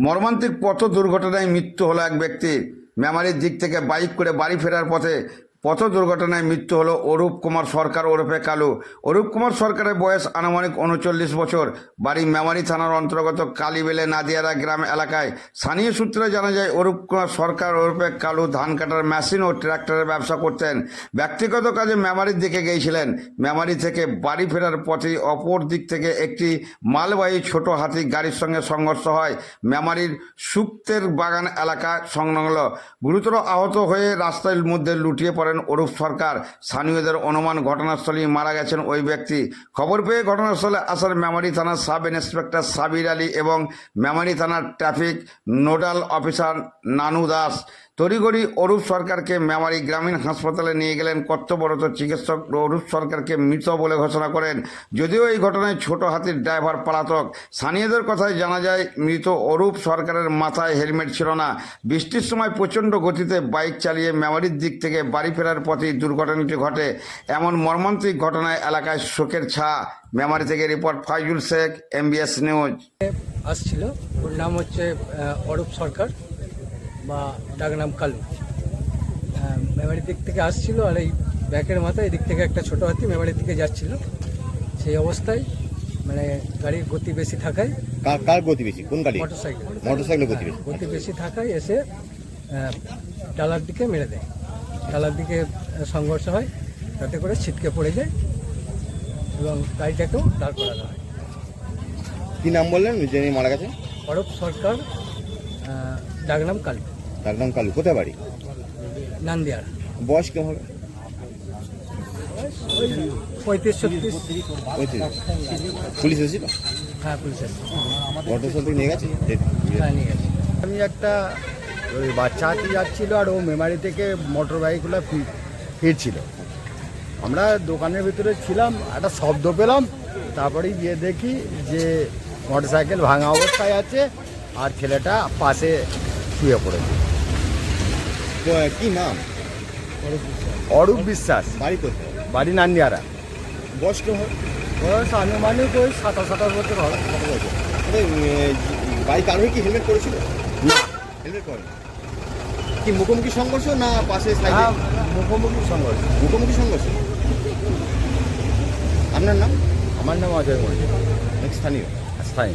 মর্মান্তিক পথ দুর্ঘটনায় মৃত্যু হলো এক ব্যক্তির মেমারির দিক থেকে বাইক করে বাড়ি ফেরার পথে পথ দুর্ঘটনায় মৃত্যু হলো অরূপ কুমার সরকার ওরফে কালু। অরূপ কুমার সরকারের বয়স আনুমানিক উনচল্লিশ বছর। বাড়ি মেমারি থানার অন্তর্গত কালীবেলে নাদিয়ারা গ্রাম এলাকায়। স্থানীয় সূত্রে জানা যায়, অরূপ কুমার সরকার ওরফে কালু ধান কাটার মেশিন ও ট্রাক্টরের ব্যবসা করতেন। ব্যক্তিগত কাজে মেমারির দিকে গিয়েছিলেন। মেমারি থেকে বাড়ি ফেরার পথে অপর দিক থেকে একটি মালবাহী ছোট হাতি গাড়ির সঙ্গে সংঘর্ষ হয়। মেমারির সুক্তের বাগান এলাকা সংলগ্ন। গুরুতর আহত হয়ে রাস্তার মধ্যে লুটিয়ে পড়েন অরূপ সরকার। স্থানীয়দের অনুমান ঘটনাস্থলেই মারা গেছেন ওই ব্যক্তি। খবর পেয়ে ঘটনাস্থলে আসার মেমারি থানার সাব ইন্সপেক্টর সাবির আলী এবং মেমারি থানার ট্রাফিক নোডাল অফিসার নানু দাস। তড়িঘড়ি অরূপ সরকারকে মেমারি গ্রামীণ হাসপাতালে নিয়ে গেলেন কর্তব্যরত চিকিৎসক অরূপ সরকারকে মৃত বলে ঘোষণা করেন। যদিও এই ঘটনায় ছোট হাতির ড্রাইভার পলাতক। স্থানীয়দের কথায় জানা যায়, মৃত অরূপ সরকারের মাথায় হেলমেট ছিল না। বৃষ্টির সময় প্রচণ্ড গতিতে বাইক চালিয়ে মেমারির দিক থেকে বাড়ি ফেরার পথে দুর্ঘটনাটি ঘটে। এমন মর্মান্তিক ঘটনায় এলাকায় শোকের ছা মেমারি থেকে report Faijul Sheikh, MBS news. আসছিল। ওর নাম হচ্ছে অরূপ সরকার। বা ডাক নাম কালু। আহ, মেমারির দিক থেকে আসছিল আর এই ব্যাকের মাথায় এদিক থেকে একটা ছোট হাতি মেমারির দিকে যাচ্ছিল। সেই অবস্থায় মানে গাড়ির গতি বেশি থাকায় কার গতি বেশি? কোন গাড়ি? মোটর সাইকেল মোটরসাইকেলের গতি বেশি। গতি বেশি থাকায় এসে ডালার দিকে মেরে দেয়। ডালার দিকে সংঘর্ষ হয় তাতে করে ছিটকে পড়ে যায় এবং গাড়িটাকেও দাঁড় করানো হয়। কি নাম বললেন? যিনি মারা গেছে অরূপ সরকার ডাক নাম কালু। তার নাম কালু। কোথায় বাড়ি? নান্দিয়ার বয়স কেমন হবে? ওই পঁয়ত্রিশ ছত্রিশ। পঁয়ত্রিশ। পুলিশ এসেছিল? হ্যাঁ পুলিশ থেকে নিয়ে গেছে? হ্যাঁ নিয়ে গেছে। আমি একটা ওই বাচ্চা হাতি যাচ্ছিল আর ও মেমারি থেকে মোটর বাইকগুলো ফিরছিল। আমরা দোকানের ভিতরে ছিলাম একটা শব্দ পেলাম তারপরে গিয়ে দেখি যে মোটর সাইকেল ভাঙা অবস্থায় আছে আর ছেলেটা পাশে শুয়ে পড়েছে। কি নাম? অরূপ বিশ্বাস। বাড়ি কোথায়? বাড়ি নান্দিয়ারা। বয়স কেমন হবে বয়স আনুমানিক ওই সাতাশ সাতাশ বছর। হবে বাইক আরোহী কি হেলমেট করেছিল না। হেলমেট করেন কি মুখোমুখি সংঘর্ষ না পাশে সাইডে? মুখোমুখি সংঘর্ষ। মুখোমুখি সংঘর্ষ? আপনার নাম? আমার নাম অজয় মল্লিক। স্থানীয়? স্থায়ী